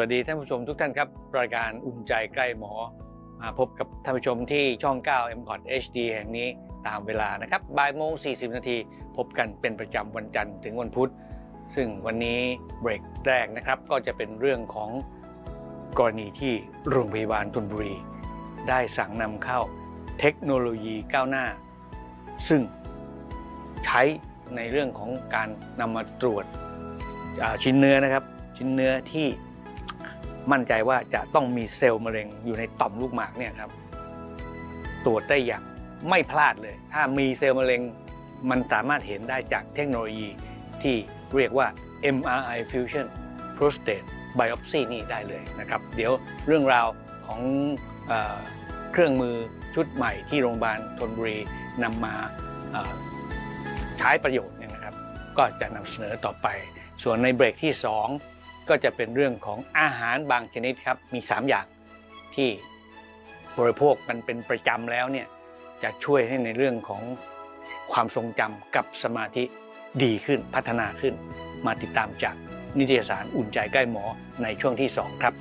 วัสดีท่านผู้ชมทุกท่านครับ รายการอุ่นใจใกล้หมอ มาพบกับท่านผู้ชมที่ช่อง 9 m c o t HD แห่งนี้ตามเวลานะครับบ่ายโมง 40 นาที พบกันเป็นประจำวันจันทร์ถึงวันพุธ ซึ่งวันนี้เบรกแรกนะครับ ก็จะเป็นเรื่องของกรณีที่โรงพยาบาลธนบุรี ได้สั่งนำเข้าเทคโนโลยีก้าวหน้า ซึ่งใช้ในเรื่องของการนำมาตรวจชิ้นเนื้อนะครับ ชิ้นเนื้อที่ มั่นใจว่าจะต้องมีเซลล์มะเร็งอยู่ในต่อมลูกหมากเนี่ยครับตรวจได้อย่างไม่พลาดเลย ถ้ามีเซลล์มะเร็งมันสามารถเห็นได้จากเทคโนโลยีที่เรียกว่า MRI Fusion Prostate Biopsy นี่ได้เลยนะครับ เดี๋ยวเรื่องราวของเอเครื่องมือชุดใหม่ที่โรงพยาบาลธนบุรีนำมาใช้ประโยชน์เนี่ยนะครับ ก็จะนำเสนอต่อไป ส่วนในเบรกที่ 2 ก็จะเป็นเรื่องของอาหารบางชนิดครับมี 3 อย่างที่บริโภคกันเป็นประจำแล้วเนี่ยจะช่วยให้ในเรื่องของความทรงจำกับสมาธิดีขึ้นพัฒนาขึ้น มาติดตามจากนิตยสารอุ่นใจใกล้หมอในช่วงที่ 2 ครับ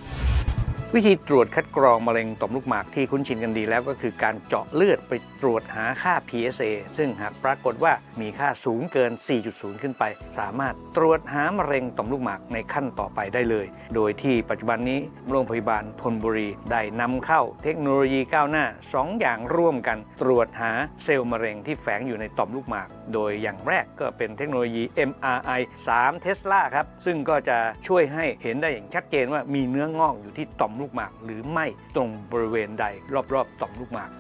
วิธีตรวจคัดกรองมะเร็งต่อมลูกหมากที่คุ้นชินกันดีแล้วก็คือการเจาะเลือดไปตรวจหาค่า PSA ซึ่งหากปรากฏว่ามีค่าสูงเกิน 4.0 ขึ้นไป สามารถตรวจหามะเร็งต่อมลูกหมากในขั้นต่อไปได้เลย โดยที่ปัจจุบันนี้โรงพยาบาลธนบุรีได้นำเข้าเทคโนโลยีก้าวหน้า 2 อย่างร่วมกัน ตรวจหาเซลล์มะเร็งที่แฝงอยู่ในต่อมลูกหมาก โดยอย่างแรกก็เป็นเทคโนโลยี MRI 3 Tesla ครับซึ่งก็จะช่วยให้เห็นได้อย่างชัดเจนว่ามีเนื้องอกอยู่ที่ต่อมลูกหมากหรือไม่ตรงบริเวณใดรอบๆ ต่อมลูกหมาก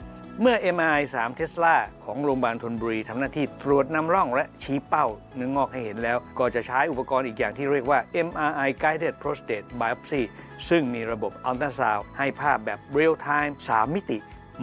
เมื่อ MRI 3 Tesla ของโรงพยาบาลธนบุรีทำหน้าที่ตรวจนำร่องและชี้เป้าเนื้องอกให้เห็นแล้ว ก็จะใช้อุปกรณ์อีกอย่างที่เรียกว่า MRI Guided Prostate Biopsy ซึ่งมีระบบอัลตราซาวด์ให้ภาพแบบเรียลไทม์3มิติ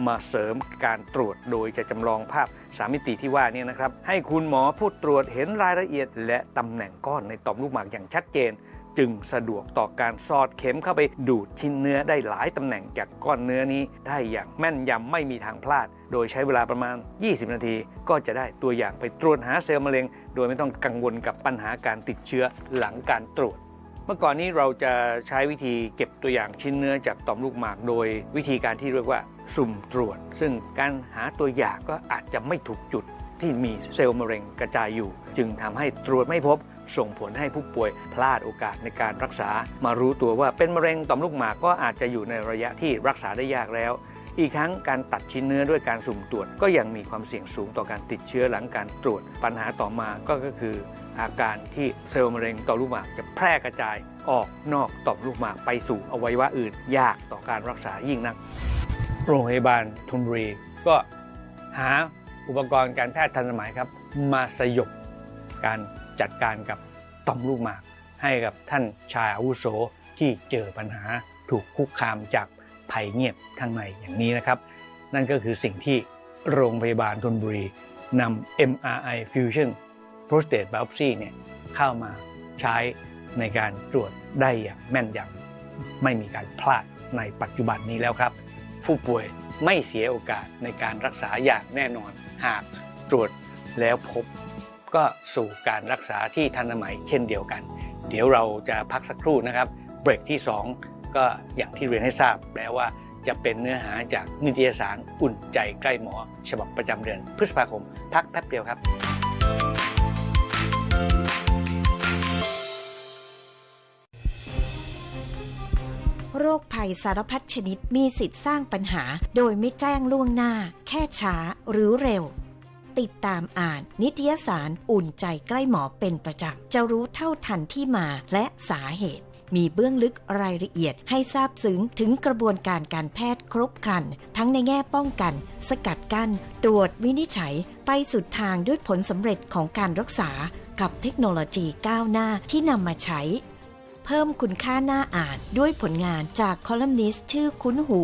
มาเสริมการตรวจโดยจะจำลองภาพ3มิติที่ว่านี้นะครับ ให้คุณหมอผู้ตรวจเห็นรายละเอียด และตำแหน่งก้อนในต่อมลูกหมากอย่างชัดเจน จึงสะดวกต่อการสอดเข็มเข้าไปดูดชิ้นเนื้อได้หลายตำแหน่งจากก้อนเนื้อนี้ได้อย่างแม่นยำไม่มีทางพลาด โดยใช้เวลาประมาณ 20 นาที ก็จะได้ตัวอย่างไปตรวจหาเซลล์มะเร็ง โดยไม่ต้องกังวลกับปัญหาการติดเชื้อหลังการตรวจเมื่อก่อนนี้เราจะใช้วิธีเก็บตัวอย่างชิ้นเนื้อจากต่อมลูกหมาก โดยวิธีการที่เรียกว่าสุ่มตรวจ ซึ่งการหาตัวอย่างก็อาจจะไม่ถูกจุดที่มีเซลล์มะเร็งกระจายอยู่ จึงทำให้ตรวจไม่พบ ส่งผลให้ผู้ป่วยพลาดโอกาสในการรักษา มารู้ตัวว่าเป็นมะเร็งต่อมลูกหมากก็อาจจะอยู่ในระยะที่รักษาได้ยากแล้ว อีกทั้งการตัดชิ้นเนื้อด้วยการสุ่มตรวจ ก็ยังมีความเสี่ยงสูงต่อการติดเชื้อหลังการตรวจ ปัญหาต่อมาก็คือ อาการที่เซลล์มะเร็งต่อมลูกหมากจะแพร่กระจายออกนอกต่อมลูกหมากไปสู่อวัยวะอื่น ยากต่อการรักษายิ่งนัก โรงพยาบาลธนบุรีก็หาอุปกรณ์การแพทย์ทันสมัยครับ มาสยบการ จัดการกับต่อมลูกหมาก ให้กับท่านชายอาวุโสที่เจอปัญหาถูกคุกคามจากภัยเงียบข้างในอย่างนี้นะครับ นั่นก็คือสิ่งที่โรงพยาบาลธนบุรีนำ MRI Fusion Prostate Biopsy เนี่ยเข้ามาใช้ในการตรวจได้อย่างแม่นยำไม่มีการพลาดในปัจจุบันนี้แล้วครับ ผู้ป่วยไม่เสียโอกาสในการรักษาอย่างแน่นอนหากตรวจแล้วพบ ก็สู่การรักษาที่ทันสมัยเช่นเดียวกัน เดี๋ยวเราจะพักสักครู่นะครับเบรกที่ 2 ก็อย่างที่เรียนให้ทราบแล้วว่าจะเป็นเนื้อหาจากนิตยสารอุ่นใจใกล้หมอ ฉบับประจำเดือนพฤษภาคม พักแป๊บเดียวครับ โรคภัยสารพัดชนิดมีสิทธิ์สร้างปัญหา โดยไม่แจ้งล่วงหน้า แค่ช้าหรือเร็ว ติดตามอ่าน นิตยสารอุ่นใจใกล้หมอเป็นประจำ จะรู้เท่าทันที่มาและสาเหตุ มีเบื้องลึกรายละเอียดให้ทราบซึ้งถึงกระบวนการการแพทย์ครบครัน ทั้งในแง่ป้องกัน สกัดกั้น ตรวจวินิจฉัย ไปสุดทางด้วยผลสำเร็จของการรักษา กับเทคโนโลยีก้าวหน้าที่นำมาใช้ เพิ่มคุณค่าหน้าอ่านด้วยผลงานจากคอลัมนิสต์ชื่อคุ้นหู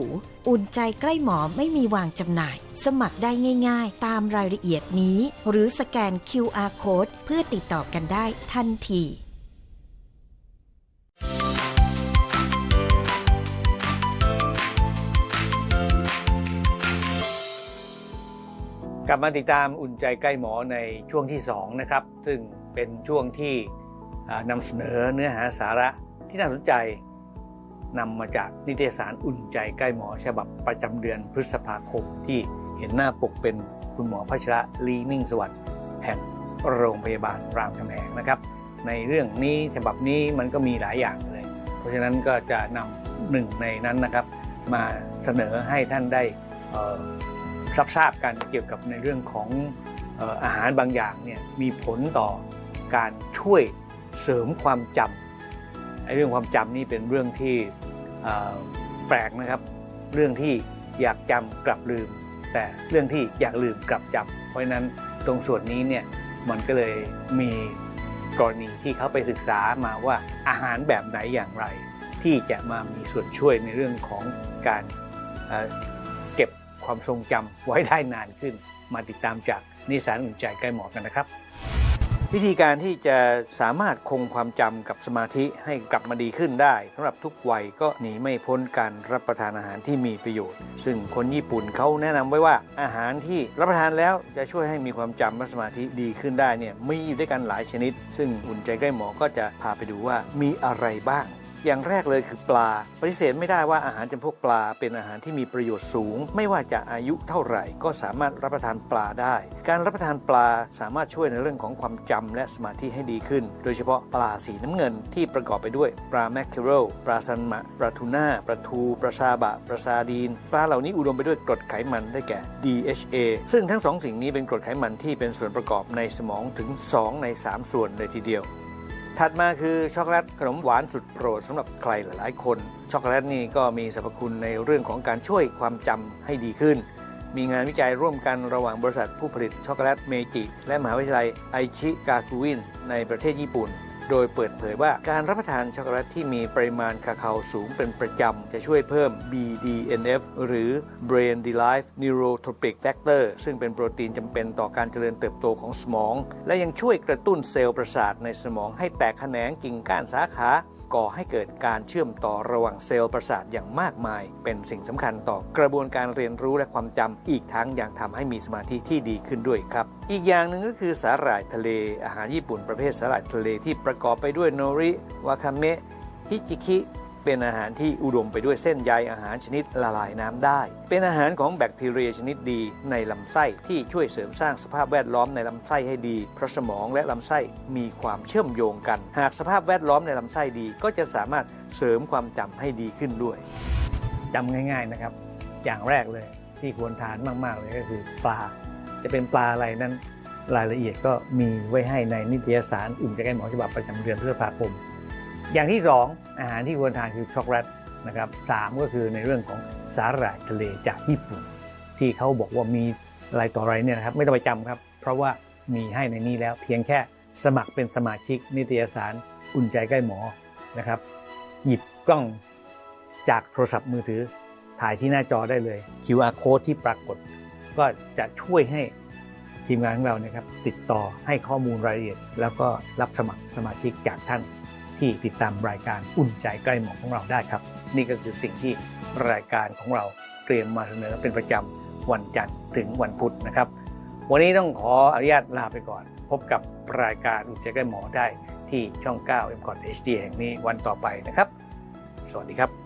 อุ่นใจใกล้หมอไม่มีวางจำหน่าย สมัครได้ง่ายๆ ตามรายละเอียดนี้ หรือสแกน QR Code เพื่อติดต่อกันได้ทันทีกลับมาติดตามอุ่นใจใกล้หมอในช่วงที่2นะครับ ซึ่งเป็นช่วงที่ นำเสนอเนื้อหาสาระที่น่าสนใจนำมาจากนิตยสารอุ่นใจใกล้หมอฉบับประจำเดือนพฤษภาคมที่เห็นหน้าปกเป็นคุณหมอพัชระลีนิ่งสวัสดิ์แห่งโรงพยาบาลรามคำแหงนะครับ ในเรื่องนี้ฉบับนี้มันก็มีหลายอย่างเลย เพราะฉะนั้นก็จะนำหนึ่งในนั้นนะครับ มาเสนอให้ท่านได้รับทราบกันเกี่ยวกับในเรื่องของอาหารบางอย่างเนี่ยมีผลต่อการช่วย เสริมความจำไอ้เรื่องความจำนี่เป็นเรื่องที่แปลกนะครับ เรื่องที่อยากจำกลับลืม แต่เรื่องที่อยากลืมกลับจำเพราะนั้นตรงส่วนนี้เนี่ยมันก็เลยมีกรณีที่เขาไปศึกษามาว่าอาหารแบบไหนอย่างไร ที่จะมามีส่วนช่วยในเรื่องของการเเก็บความทรงจำไว้ได้นานขึ้น มาติดตามจากนิสานอุ่นใจใกล้หมอกันนะครับ วิธีการที่จะสามารถคงความจำกับสมาธิให้กลับมาดีขึ้นได้สำหรับทุกวัยก็หนีไม่พ้นการรับประทานอาหารที่มีประโยชน์ ซึ่งคนญี่ปุ่นเขาแนะนำไว้ว่าอาหารที่รับประทานแล้วจะช่วยให้มีความจำและสมาธิดีขึ้นได้เนี่ยมีอยู่ด้วยกันหลายชนิด ซึ่งอุ่นใจใกล้หมอก็จะพาไปดูว่ามีอะไรบ้าง อย่างแรกเลยคือปลา ปฏิเสธไม่ได้ว่าอาหารจำพวกปลาเป็นอาหารที่มีประโยชน์สูง ไม่ว่าจะอายุเท่าไหร่ ก็สามารถรับประทานปลาได้ การรับประทานปลาสามารถช่วยในเรื่องของความจำและสมาธิให้ดีขึ้น โดยเฉพาะปลาสีน้ำเงินที่ประกอบไปด้วยปลาแมคเคเรลปลาซันมะปลาทูน่าปลาทูปลาซาบะปลาซาดีน ปลาเหล่านี้อุดมไปด้วยกรดไขมันได้แก่ DHA ซึ่งทั้งสองสิ่งนี้เป็นกรดไขมันที่เป็นส่วนประกอบในสมองถึง 2 ใน 3 ส่วนเลยทีเดียว ถัดมาคือช็อกโกแลตขนมหวานสุดโปรดสำหรับใครหลาย ๆ คน ช็อกโกแลตนี่ก็มีสรรพคุณในเรื่องของการช่วยความจำให้ดีขึ้น มีงานวิจัยร่วมกันระหว่างบริษัทผู้ผลิตช็อกโกแลตเมจิ และมหาวิทยาลัยไอชิกาคุวินในประเทศญี่ปุ่น โดยเปิดเผยว่าการรับประทานช็อกโกแลตที่มีปริมาณคาคาโอสูงเป็นประจำ จะช่วยเพิ่ม BDNF หรือ Brain Derived Neurotropic Factor ซึ่งเป็นโปรตีนจำเป็นต่อการเจริญเติบโตของสมอง และยังช่วยกระตุ้นเซลล์ประสาทในสมองให้แตกแขนงกิ่งก้านสาขา ก่อให้เกิดการเชื่อมต่อระหว่างเซลล์ประสาทอย่างมากมาย เป็นสิ่งสำคัญต่อกระบวนการเรียนรู้และความจำอีกทั้งยังทำให้มีสมาธิที่ดีขึ้นด้วยครับ อีกอย่างหนึ่งก็คือสาหร่ายทะเล อาหารญี่ปุ่นประเภทสาหร่ายทะเลที่ประกอบไปด้วยโนริวาคาเมะฮิจิคิ เป็นอาหารที่อุดมไปด้วยเส้นใยอาหารชนิดละลายน้ำได้ เป็นอาหารของแบคทีเรียชนิดดีในลำไส้ที่ช่วยเสริมสร้างสภาพแวดล้อมในลำไส้ให้ดี เพราะสมองและลำไส้มีความเชื่อมโยงกัน หากสภาพแวดล้อมในลำไส้ดีก็จะสามารถเสริมความจำให้ดีขึ้นด้วยจำง่ายๆนะครับ อย่างแรกเลยที่ควรทานมากๆเลยก็คือปลา จะเป็นปลาอะไรนั้นรายละเอียดก็มีไว้ให้ในนิตยสารอุ่นใจใกล้หมอฉบับประจำเดือนพฤษภาคม อย่างที่ 2 อาหารที่ควรทานคือช็อกโกแลตนะครับสามก็คือในเรื่องของสาหร่ายทะเลจากญี่ปุ่น ที่เขาบอกว่ามีอะไรต่ออะไรเนี่ยนะครับไม่ต้องไปจำครับ เพราะว่ามีให้ในนี้แล้วเพียงแค่สมัครเป็นสมาชิกนิตยสารอุ่นใจใกล้หมอนะครับ หยิบกล้องจากโทรศัพท์มือถือถ่ายที่หน้าจอได้เลย QR code ที่ปรากฏ ก็จะช่วยให้ทีมงานของเราเนี่ยครับติดต่อให้ข้อมูลรายละเอียด แล้วก็รับสมัครสมาชิกจากท่าน ที่ติดตามรายการอุ่นใจใกล้หมอของเราได้ครับ นี่ก็คือสิ่งที่รายการของเราเตรียมมาเสนอเป็นประจำวันจันทร์ถึงวันพุธนะครับ วันนี้ต้องขออนุญาตลาไปก่อน พบกับรายการอุ่นใจใกล้หมอได้ที่ช่อง 9 m c o t HD แห่งนี้วันต่อไปนะครับ สวัสดีครับ